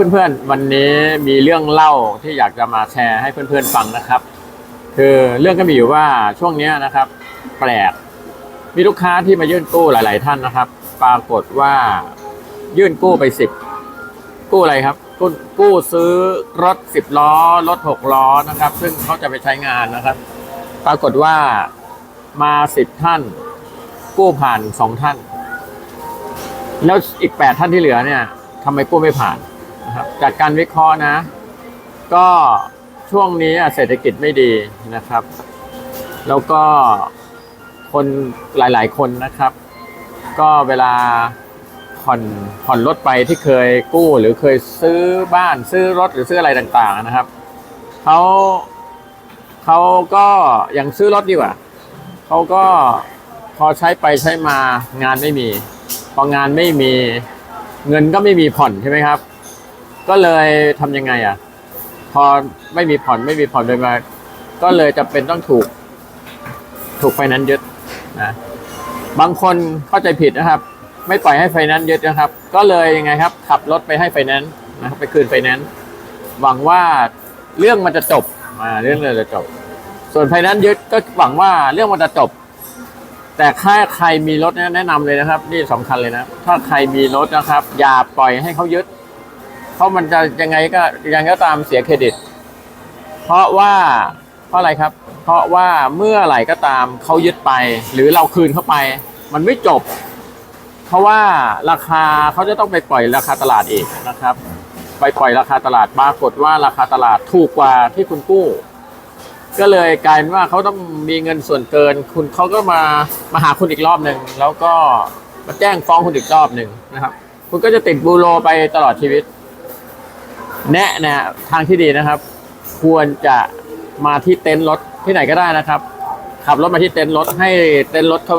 เพื่อนๆ วันนี้มีเรื่องเล่าที่อยากจะมาแชร์ให้เพื่อนๆฟังนะครับ คือเรื่องก็มีอยู่ว่าช่วงนี้นะครับ แปลกมีลูกค้าที่มายื่นกู้หลาย ๆ ท่านนะครับ ปรากฏว่ายื่นกู้ไปสิบกู้อะไรครับกู้กู้ซื้อรถสิบล้อรถหกล้อนะครับ ซึ่งเขาจะไปใช้งานนะครับ ปรากฏว่ามาสิบท่าน กู้ผ่านสองท่าน แล้วอีกแปดท่านที่เหลือเนี่ยทำไมกู้ไม่ผ่าน นะครับจากการวิเคราะห์นะ ก็ช่วงนี้เศรษฐกิจไม่ดีนะครับ แล้วก็คนหลาย ๆ คนนะครับ ก็เวลาผ่อนผ่อนรถไปที่เคยกู้หรือเคยซื้อบ้านซื้อรถหรือซื้ออะไรต่างๆนะครับเขาเขาก็ยังซื้อรถดีกว่าเขาก็พอใช้ไปใช้มางานไม่มี พองานไม่มีเงินก็ไม่มีผ่อนใช่ไหมครับ ก็เลยทำยังไงอะ พอไม่มีผ่อนไม่มีผ่อนเลยมา ก็เลยจะเป็นต้องถูก ถูกไฟนนซ์ยึดนะบางคนเข้าใจผิดนะครับ ไม่ปล่อยให้ไฟนนซ์ยึดนะครับ ก็เลยยังไงครับ ขับรถไปให้ไฟนนซ์นะครับไปคืนไฟนนซ์หวังว่าเรื่องมันจะจบอ่าเรื่องมันจะจบ ส่วนไฟนนซ์ยึดก็หวังว่าเรื่องมันจะจบ แต่ถ้าใครมีรถนะแนะนำเลยนะครับ นี่สำคัญเลยนะ ถ้าใครมีรถนะครับ อย่าปล่อยให้เขายึด ราะมันจะยังไงก็ยังไงก็ตามเสียเครดิต เพราะว่าเพราะอะไรครับ เพราะว่าเมื่อไหร่ก็ตามเขายึดไป หรือเราคืนเข้าไป มันไม่จบ เพราะว่าราคาเขาจะต้องไปปล่อยราคาตลาดอีกนะครับ ไปปล่อยราคาตลาดปรากฏว่าราคาตลาดถูกกว่าที่คุณกู้ ก็เลยกลายเป็นว่าเขาต้องมีเงินส่วนเกิน คุณเขาก็มามาหาคุณอีกรอบหนึ่งแล้วก็มาแจ้งฟ้องคุณอีกรอบหนึ่งนะครับ คุณก็จะติดบูโรไปตลอดชีวิต แนะนะทางที่ดีนะครับ ควรจะมาที่เต็นท์รถที่ไหนก็ได้นะครับ ขับรถมาที่เต็นท์รถให้เต็นท์รถเขา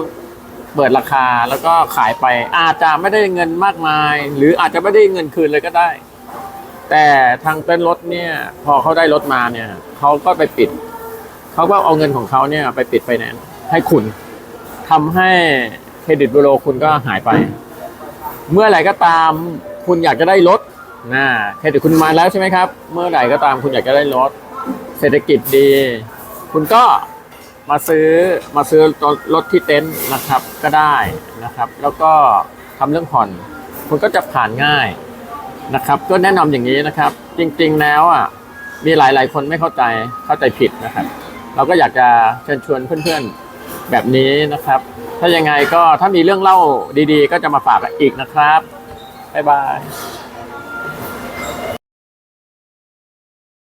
เปิดราคาแล้วก็ขายไป อาจจะไม่ได้เงินมากมาย หรืออาจจะไม่ได้เงินคืนเลยก็ได้ แต่ทางเต็นท์รถเนี่ย พอเขาได้รถมาเนี่ยเขาก็ไปปิดเขาก็เอาเงินของเขาเนี่ยไปปิดไฟแนนซ์ให้คุณทำให้เครดิตบูโรคุณก็หายไป เมื่อไหร่ก็ตามคุณอยากจะได้รถ นะเครดิตคุณมาแล้วใช่ไหมครับ เมื่อไหร่ก็ตามคุณอยากจะได้รถ เศรษฐกิจดี คุณก็มาซื้อมาซื้อรถที่เต็นท์นะครับก็ได้นะครับ แล้วก็ทำเรื่องผ่อน คุณก็จะผ่านง่ายนะครับ ก็แนะนำอย่างนี้นะครับ จริง ๆ แล้วอะมีหลาย ๆ คนไม่เข้าใจเข้าใจผิดนะครับ เราก็อยากจะเชิญชวนเพื่อนๆแบบนี้นะครับ ถ้ายังไงก็ถ้ามีเรื่องเล่าดีๆ ก็จะมาฝากอีกนะครับบ๊ายบาย